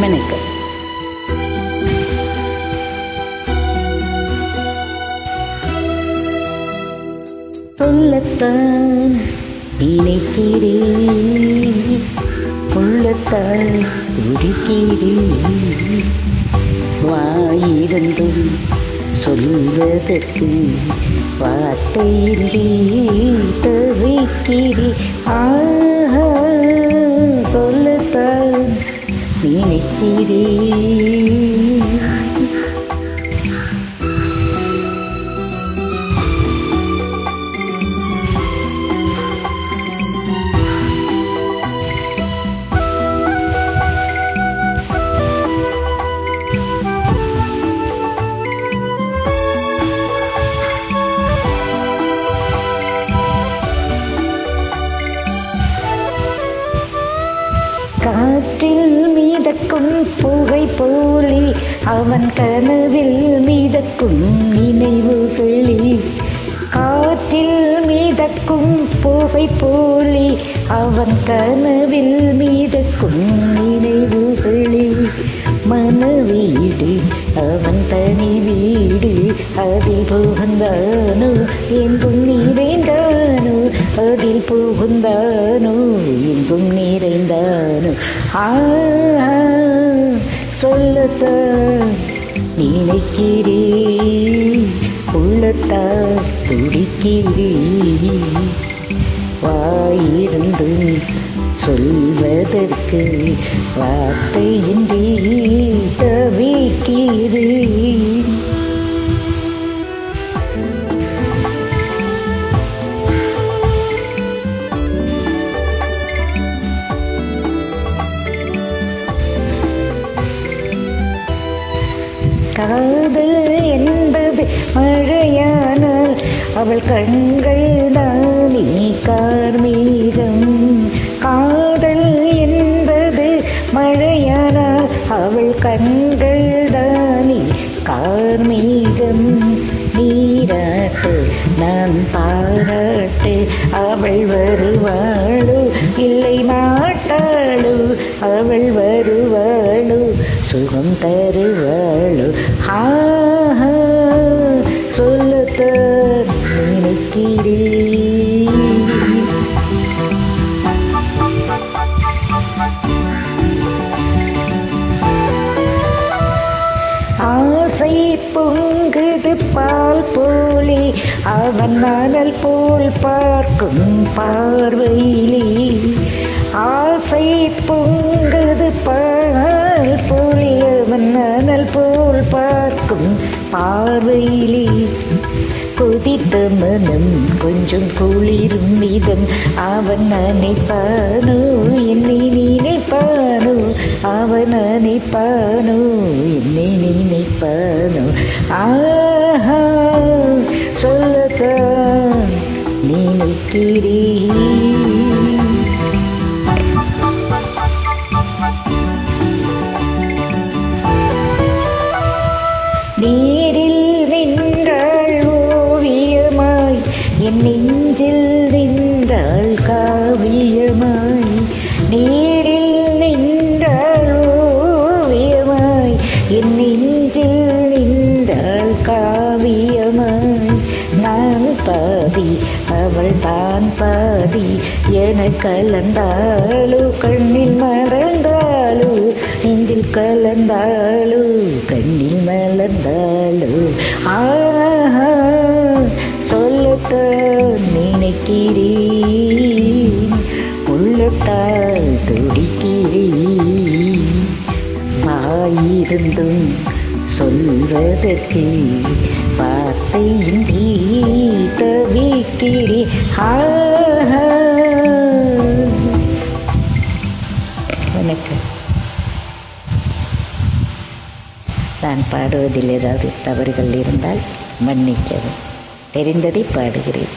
வணக்கம் சொல்லத்தான் நினைக்கிறேன். கொள்ளத்தான் துடிக்கிறேன். வாயிருந்தும் சொல்வதற்கு வார்த்தையின்றி தவிக்கிறேன். நினைக்கிறேன் காற்றில் மீதக்கும் புகை போலி அவன் கனவில் மீதக்கும் நினைவுகளி. காற்றில் மீதக்கும் புகை போலி அவன் கனவில் மீதக்கும் நினைவுகளி. மனவீடு அவன் தனி வீடு அதில் புகுந்தானோ எங்கும் நிறைந்தானோ அதில் புகுந்தானோ எங்கும் நிறைந்தானோ. ஆ சொல்லத்தான் நினைக்கிறேன் உள்ளத்தால் துடிக்கிறேன் வாயிருந்தும் சொல்வதற்கு வார்த்தையின்றி தவிக்கிறேன் காதல் என்பது மழையானால் அவள் கண்கள் தானே கார்மீகம் காதல் என்பது மழையானால் அவள் கண்கள் தானே கார்மீகம் நீராட்டு நான் பாராட்டு அவள் வருவாளோ? இல்லை மாட்டாளோ அவள் வருவாளோ? சுகம் தருவாள் ஆஹா சொல்லுத்த நினைக்கிறே ஆசை பொங்குது பால் போலே அவன் மணல் போல் பார்க்கும் பார்வையிலே. கொதித்த மனம் கொஞ்சம் குளிரும் விதம். அவன் நினைப்பானோ? என்னை நினைப்பானோ? அவன் நினைப்பானோ? என்னை நினைப்பானோ? ஆஹா சொல்லத்தான் நினைக்கிறேன். நெஞ்சில் நின்றாள் காவியமாய் நீரில் நின்றாள் ஓவியமாய் என் நெஞ்சில் நின்றாள் காவியமாய். நான் பாதி அவள் தான் பாதி என கலந்தாளு கண்ணில் மறந்தாளு நெஞ்சில் கலந்தாள் சொல்லத்தான் நினைக்கிறேன். உள்ளத்தால் துடிக்கிறேன். வாயிருந்தும் சொல்வதற்கு வார்த்தையின் தவிக்கிறேன் ஆஹா. வணக்கம். நான் பாடுவதில் ஏதாவது தவறுகள் இருந்தால் மன்னிக்கவும். தெரிந்ததை பாடுகிறேன்.